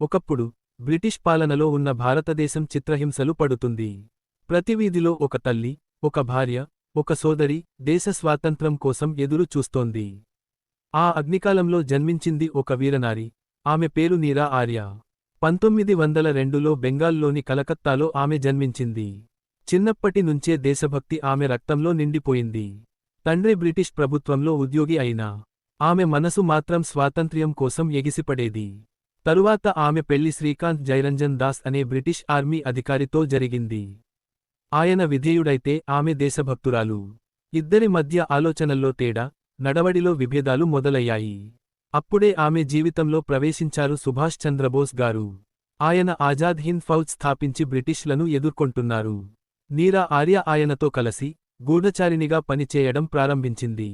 ఒకప్పుడు బ్రిటిష్ పాలనలో ఉన్న భారతదేశం చిత్రహింసలు పడుతుంది. ప్రతి వీధిలో ఒక తల్లి ఒక భార్య ఒక సోదరి దేశ స్వాతంత్రం కోసం ఎదురు చూస్తోంది. ఆ అగ్నికాలంలో జన్మించింది ఒక వీరనారి. ఆమె పేరు నీరా ఆర్య. పంతొమ్మిది వందల రెండులో బెంగాల్లోని కలకత్తాలో ఆమె జన్మించింది. చిన్నప్పటి నుంచే దేశభక్తి ఆమె రక్తంలో నిండిపోయింది. తండ్రి బ్రిటిష్ ప్రభుత్వంలో ఉద్యోగి అయినా ఆమె మనసు మాత్రం స్వాతంత్ర్యం కోసం ఎగిసిపడేది. తరువాత ఆమె పెళ్ళి శ్రీకాంత్ జైరంజన్ దాస్ అనే బ్రిటిష్ ఆర్మీ అధికారితో జరిగింది. ఆయన విధేయుడైతే ఆమె దేశభక్తురాలు. ఇద్దరి మధ్య ఆలోచనల్లో తేడా నడవడిలో విభేదాలు మొదలయ్యాయి. అప్పుడే ఆమె జీవితంలో ప్రవేశించారు సుభాష్ చంద్రబోస్ గారు. ఆయన ఆజాద్ హింద్ ఫౌజ్ స్థాపించి బ్రిటిష్లను ఎదుర్కొంటున్నారు. నీరా ఆర్య ఆయనతో కలసి గూఢచారినిగా పనిచేయడం ప్రారంభించింది.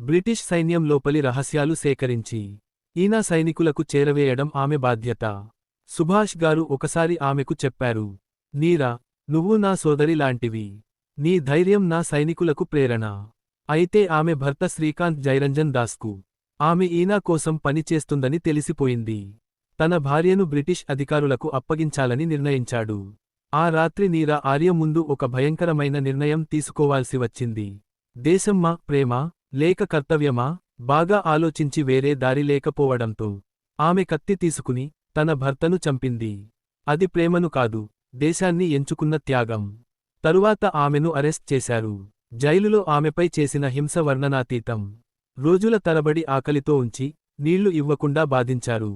బ్రిటిష్ సైన్యం లోపలి రహస్యాలు సేకరించి ఈనా సైనికులకు చేరవేయడం ఆమె బాధ్యత. సుభాష్ గారు ఒకసారి ఆమెకు చెప్పారు నీరా నువ్వు నా సోదరి లాంటివి. నీ ధైర్యం నా సైనికులకు ప్రేరణ. అయితే ఆమె భర్త శ్రీకాంత్ జైరంజన్ దాస్కు. ఆమె ఈనా కోసం పనిచేస్తుందని తెలిసిపోయింది. తన భార్యను బ్రిటిష్ అధికారులకు అప్పగించాలని నిర్ణయించాడు. ఆ రాత్రి నీరా ఆర్య ముందు ఒక భయంకరమైన నిర్ణయం తీసుకోవాల్సి వచ్చింది. దేశమ్మా ప్రేమ లేక కర్తవ్యమా? బాగా ఆలోచించి వేరే దారి లేకపోవడంతో ఆమె కత్తి తీసుకుని తన భర్తను చంపింది. అది ప్రేమను కాదు దేశాన్ని ఎంచుకున్న త్యాగం. తరువాత ఆమెను అరెస్ట్ చేశారు. జైలులో ఆమెపై చేసిన హింస వర్ణనాతీతం. రోజుల తరబడి ఆకలితో ఉంచి నీళ్ళు ఇవ్వకుండా బాధించారు.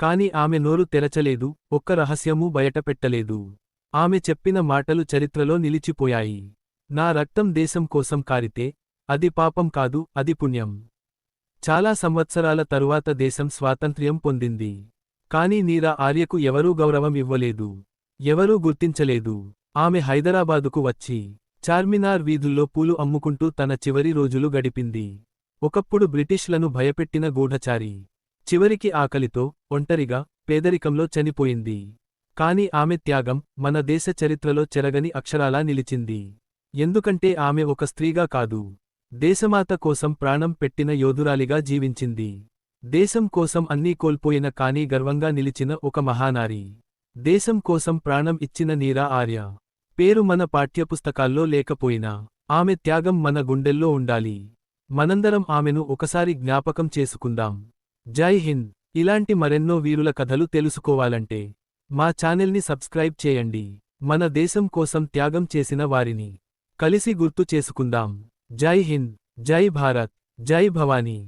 కాని ఆమె నోరు తెరచలేదు ఒక్క రహస్యమూ బయటపెట్టలేదు. ఆమె చెప్పిన మాటలు చరిత్రలో నిలిచిపోయాయి. నా రక్తం దేశం కోసం కారితే అది పాపం కాదు అది పుణ్యం. చాలా సంవత్సరాల తరువాత దేశం స్వాతంత్ర్యం పొందింది. కాని నీరా ఆర్యకు ఎవరూ గౌరవం ఇవ్వలేదు. ఎవరూ గుర్తించలేదు. ఆమె హైదరాబాదుకు వచ్చి చార్మినార్ వీధుల్లో పూలు అమ్ముకుంటూ తన చివరి రోజులు గడిపింది. ఒకప్పుడు బ్రిటిష్లను భయపెట్టిన గూఢచారి. చివరికి ఆకలితో ఒంటరిగా పేదరికంలో చనిపోయింది. కాని ఆమె త్యాగం మన దేశ చరిత్రలో చెరగని అక్షరాలా నిలిచింది. ఎందుకంటే ఆమె ఒక స్త్రీగా కాదు. దేశమాత కోసం ప్రాణం పెట్టిన యోధురాలిగా జీవించింది. దేశం కోసం అన్నీ కోల్పోయిన కానీ గర్వంగా నిలిచిన ఒక మహానారి. దేశం కోసం ప్రాణం ఇచ్చిన నీరా ఆర్య. పేరు మన పాఠ్యపుస్తకాల్లో లేకపోయినా ఆమె త్యాగం మన గుండెల్లో ఉండాలి. మనందరం ఆమెను ఒకసారి జ్ఞాపకం చేసుకుందాం. జై హింద్. ఇలాంటి మరెన్నో వీరుల కథలు తెలుసుకోవాలంటే మా ఛానెల్ని సబ్స్క్రైబ్ చేయండి. మన దేశం కోసం త్యాగం చేసిన వారిని కలిసి గుర్తు చేసుకుందాం. జై హింద్ జై భారత్ జై భవానీ